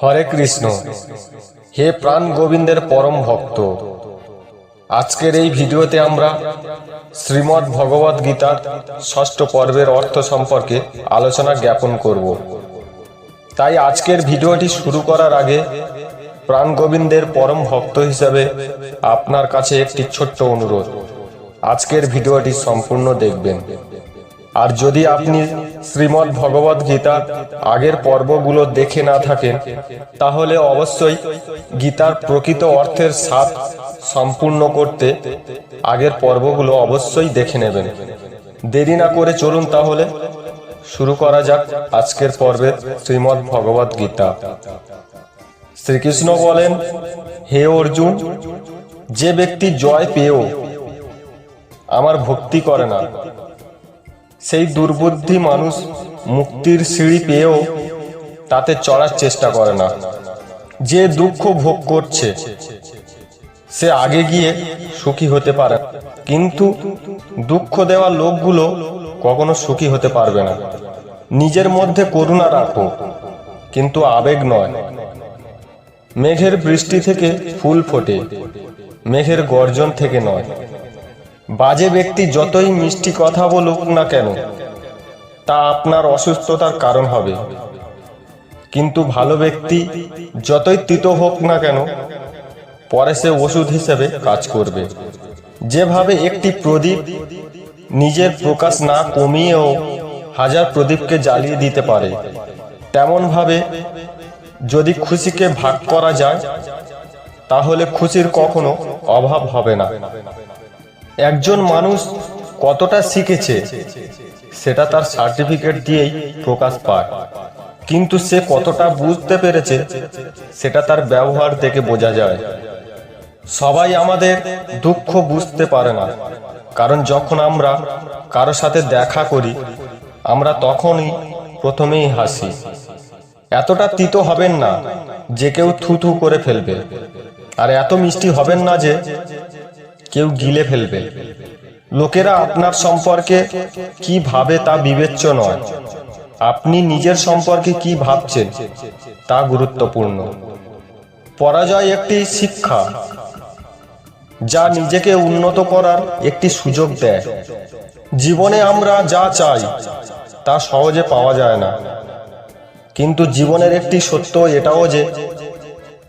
হরে কৃষ্ণ। হে প্রাণ গোবিন্দের পরম ভক্ত, আজকের এই ভিডিওতে আমরা শ্রীমদ্ ভগবদ গীতার ষষ্ঠ পর্বের অর্থ সম্পর্কে আলোচনা জ্ঞাপন করব। তাই আজকের ভিডিওটি শুরু করার আগে প্রাণ গোবিন্দের পরম ভক্ত হিসাবে আপনার কাছে একটি ছোট্ট অনুরোধ। আজকের ভিডিওটি সম্পূর্ণ দেখবেন। আর যদি আপনি শ্রীমদ্ ভগবদ গীতার আগের পর্বগুলো দেখে না থাকেন, তাহলে অবশ্যই গীতার প্রকৃত অর্থের স্বাদ সম্পূর্ণ করতে আগের পর্বগুলো অবশ্যই দেখে নেবেন। দেরি না করে চলুন তাহলে শুরু করা যাক আজকের পর্বের শ্রীমদ্ ভগবদ গীতা। শ্রীকৃষ্ণ বলেন, হে অর্জুন, যে ব্যক্তি জয় পেয়েও আমার ভক্তি করে না সেই দুর্বুদ্ধি মানুষ মুক্তির সিঁড়ি পেয়েও তাতে চড়ার চেষ্টা করে না। যে দুঃখ ভোগ করছে, সে আগে গিয়ে সুখী হতে পারে কিন্তু দুঃখ দেওয়া লোকগুলো কখনো সুখী হতে পারবে না। নিজের মধ্যে করুণা রাখো, কিন্তু আবেগ নয়। মেঘের বৃষ্টি থেকে ফুল ফোটে, মেঘের গর্জন থেকে নয়। বাজে ব্যক্তি যতই মিষ্টি কথা বলুক না কেন, তা আপনার অসুস্থতার কারণ হবে। কিন্তু ভালো ব্যক্তি যতই তিত হোক না কেন, পরে সে ওষুধ হিসেবে কাজ করবে। যেভাবে একটি প্রদীপ নিজের প্রকাশ না কমিয়েও হাজার প্রদীপকে জ্বালিয়ে দিতে পারে তেমন ভাবে যদি খুশিকে ভাগ করা যায়, তাহলে খুশির কখনো অভাব হবে না। একজন মানুষ কতটা শিখেছে, সেটা তার সার্টিফিকেট দিয়েই প্রকাশ পায়। কিন্তু সে কতটা বুঝতে পেরেছে, সেটা তার ব্যবহার দেখে বোঝা যায়। সবাই আমাদের দুঃখ বুঝতে পারে না, কারণ যখন আমরা কারও সাথে দেখা করি, আমরা তখনই প্রথমেই হাসি। এতটা তিতো হবেন না যে কেউ থুথু করে ফেলবে। আর এত মিষ্টি হবেন না যে কেউ গিলে ফেলবে। লোকেরা আপনার সম্পর্কে কি ভাবে তা বিবেচ্য নয়। আপনি নিজের সম্পর্কে কি ভাবছেন তা গুরুত্বপূর্ণ। পরাজয় একটি শিক্ষা যা নিজেকে উন্নত করার একটি সুযোগ দেয়। জীবনে আমরা যা চাই তা সহজে পাওয়া যায় না। কিন্তু জীবনের একটি সত্য এটাও যে,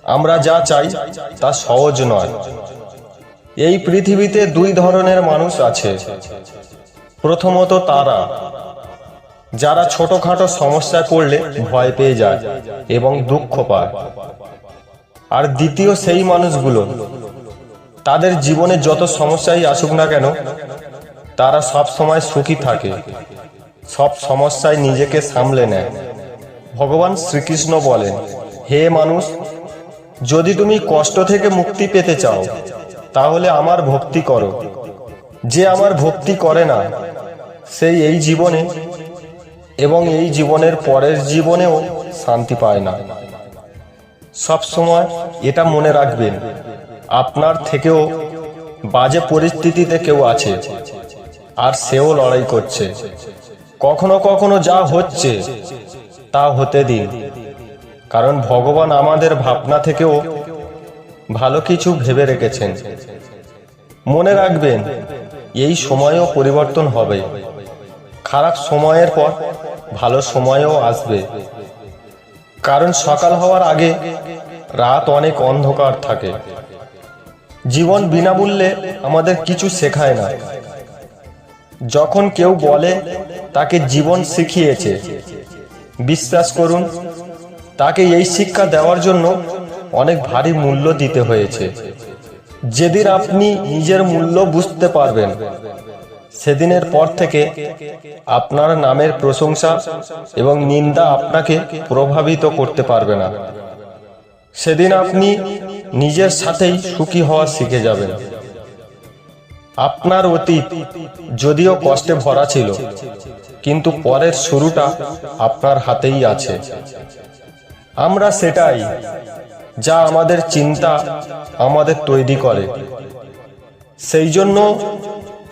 আমরা যা চাই তা সহজ নয়। এই পৃথিবীতে দুই ধরনের মানুষ আছে। প্রথমত তারা, যারা ছোটখাটো সমস্যা করলে ভয় পেয়ে যায় এবং দুঃখ পায়। আর দ্বিতীয় সেই মানুষগুলো, তাদের জীবনে যত সমস্যাই আসুক না কেন, তারা সব সময় সুখী থাকে, সব সমস্যায় নিজেকে সামলে নেয়। ভগবান শ্রীকৃষ্ণ বলেন, হে মানুষ, যদি তুমি কষ্ট থেকে মুক্তি পেতে চাও তাহলে আমার ভক্তি করো। যে আমার ভক্তি করে না, সেই এই জীবনে এবং এই জীবনের পরের জীবনেও শান্তি পায় না। সব সময় এটা মনে রাখবেন, আপনার থেকেও বাজে পরিস্থিতিতে কেউ আছে আর সেও লড়াই করছে। কখনো কখনো যা হচ্ছে তা হতে দিন, কারণ ভগবান আমাদের ভাবনা থেকেও ভালো কিছু ভেবে রেখেছেন। মনে রাখবেন, এই সময়ও পরিবর্তন হবে। খারাপ সময়ের পর ভালো সময়ও আসবে। কারণ সকাল হওয়ার আগে রাত অনেক অন্ধকার থাকে। জীবন বিনামূল্যে আমাদের কিছু শেখায় না। যখন কেউ বলে, তাকে জীবন শিখিয়েছে। বিশ্বাস করুন, তাকে এই শিক্ষা দেওয়ার জন্য অনেক ভারী মূল্য দিতে হয়েছে। যেদিন আপনি নিজের মূল্য বুঝতে পারবেন, সেদিনের পর থেকে আপনার নামের প্রশংসা এবং নিন্দা আপনাকে প্রভাবিত করতে পারবে না। সেদিন আপনি নিজের সাথেই সুখী হওয়া শিখে যাবেন। আপনার অতীত যদিও কষ্টে ভরা ছিল, কিন্তু পরের শুরুটা আপনার হাতেই আছে। আমরা সেটাই যা আমাদের চিন্তা, আমাদের তৈরি করে। সেই জন্য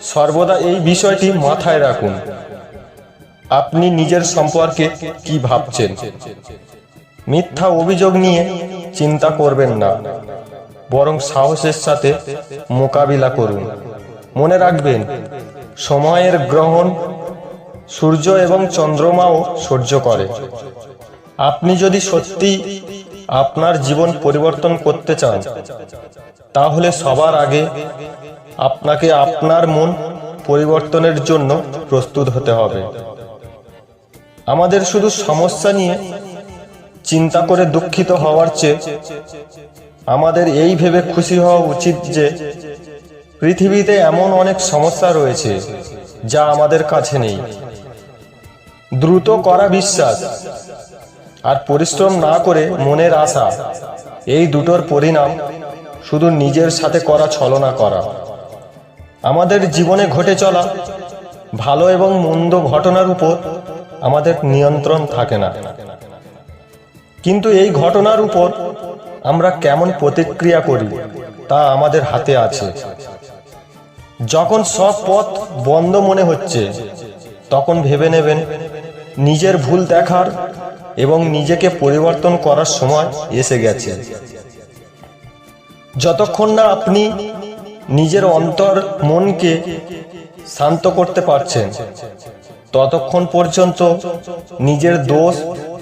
সর্বদা এই বিষয়টি মাথায় রাখুন। আপনি নিজের সম্পর্কে কি ভাবছেন? মিথ্যা অভিযোগ নিয়ে চিন্তা করবেন না। বরং সাহসের সাথে মোকাবিলা করুন। মনে রাখবেন, সময়ের গ্রহণ সূর্য এবং চন্দ্রমাও সহ্য করে। আপনি যদি সত্যি আপনার জীবন পরিবর্তন করতে চান, তাহলে সবার আগে আপনাকে আপনার মন পরিবর্তনের জন্য প্রস্তুত হতে হবে। আমাদের শুধু সমস্যা নিয়ে চিন্তা করে দুঃখিত হওয়ার চেয়ে আমাদের এই ভেবে খুশি হওয়া উচিত যে পৃথিবীতে এমন অনেক সমস্যা রয়েছে যা আমাদের কাছে নেই। দ্রুত করা বিশ্বাস আর পরিশ্রম না করে মনের আশা, এই দুটোর পরিণাম শুধু নিজের সাথে করা, ছলনা করা। আমাদের জীবনে ঘটে চলা ভালো এবং মন্দ ঘটনার উপর আমাদের নিয়ন্ত্রণ থাকে না। কিন্তু এই ঘটনার উপর আমরা কেমন প্রতিক্রিয়া করি তা আমাদের হাতে আছে। যখন সব পথ বন্ধ মনে হচ্ছে, তখন ভেবে নেবেন, নিজের ভুল দেখার এবং নিজেকে পরিবর্তন করার সময় এসে গেছে যতক্ষণ না আপনি নিজের অন্তর মনকে শান্ত করতে পারছেন, ততক্ষণ পর্যন্ত নিজের দোষ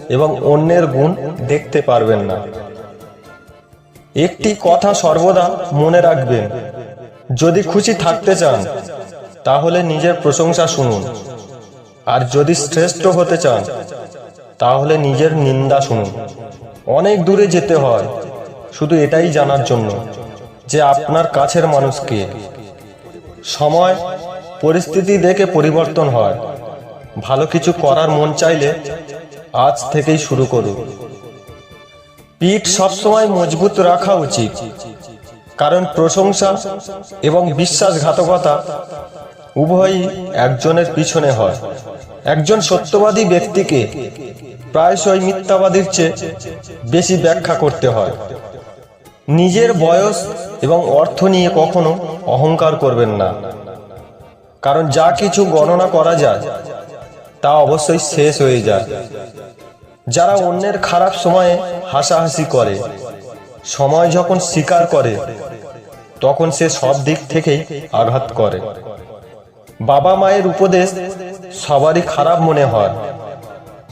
এবং অন্যের গুণ দেখতে পারবেন না। একটি কথা সর্বদা মনে রাখবেন, যদি খুশি থাকতে চান, তাহলে নিজের প্রশংসা শুনুন। আর যদি শ্রেষ্ঠ হতে চান তাহলে নিজের নিন্দা শুনুন। অনেক দূরে যেতে হয়। শুধু এটাই জানার জন্য যে আপনার কাছের মানুষকে সময়, পরিস্থিতি দেখে পরিবর্তন হয়। ভালো কিছু করার মন চাইলে আজ থেকেই শুরু করুন। পিঠ সবসময় মজবুত রাখা উচিত। কারণ প্রশংসা এবং বিশ্বাসঘাতকতা উভয়ই একজনের পিছনে হয়। একজন সত্যবাদী ব্যক্তিকে প্রায়শই মিথ্যাবাদীর চেয়ে বেশি ব্যাখ্যা করতে হয়। নিজের বয়স এবং অর্থ নিয়ে কখনো অহংকার করবেন না। কারণ যা কিছু গণনা করা যায়, তা অবশ্যই শেষ হয়ে যায়। যারা অন্যের খারাপ সময়ে হাসাহাসি করে, সময় যখন স্বীকার করে, তখন সে সব দিক থেকেই আঘাত করে। বাবা মায়ের উপদেশ সবারই খারাপ মনে হয়।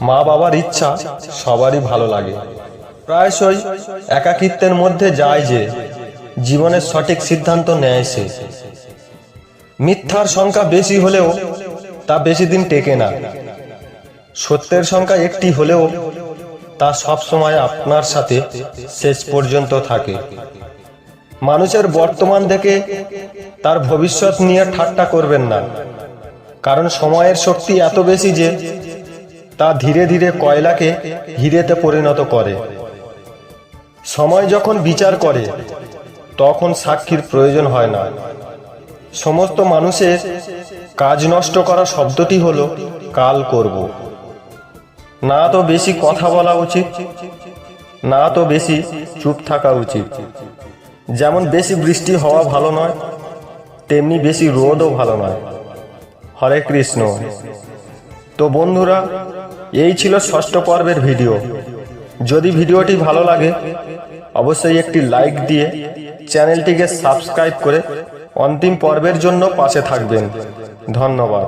মা বাবার ইচ্ছা, সবারই ভালো লাগে। প্রায়শই একাকিত্বের মধ্যে যায় যে, জীবনের সঠিক সিদ্ধান্ত নেয় সে। মিথ্যার সংখ্যা বেশি হলেও তা বেশি দিন টেকে না। সত্যের সংখ্যা একটি হলেও তা সব সময় আপনার সাথে শেষ পর্যন্ত থাকে। মানুষের বর্তমান দেখে তার ভবিষ্যৎ নিয়ে ঠাট্টা করবেন না। কারণ সময়ের শক্তি এত বেশি যে তা ধীরে ধীরে কয়লাকে হিরেতে পরিণত করে। সময় যখন বিচার করে, তখন সাক্ষীর প্রয়োজন হয় না। সমস্ত মানুষের কাজ নষ্ট করা শব্দটি হলো, কাল করব। না তো বেশি কথা বলা উচিত, না তো বেশি চুপ থাকা উচিত। যেমন বেশি বৃষ্টি হওয়া ভালো নয়, তেমনি বেশি রোদও ভালো নয়। হরে কৃষ্ণ। তো বন্ধুরা, এই ছিল ষষ্ঠ পর্বের ভিডিও। যদি ভিডিওটি ভালো লাগে, অবশ্যই একটি লাইক দিয়ে চ্যানেলটিকে সাবস্ক্রাইব করে অন্তিম পর্বের জন্য পাশে থাকবেন। ধন্যবাদ।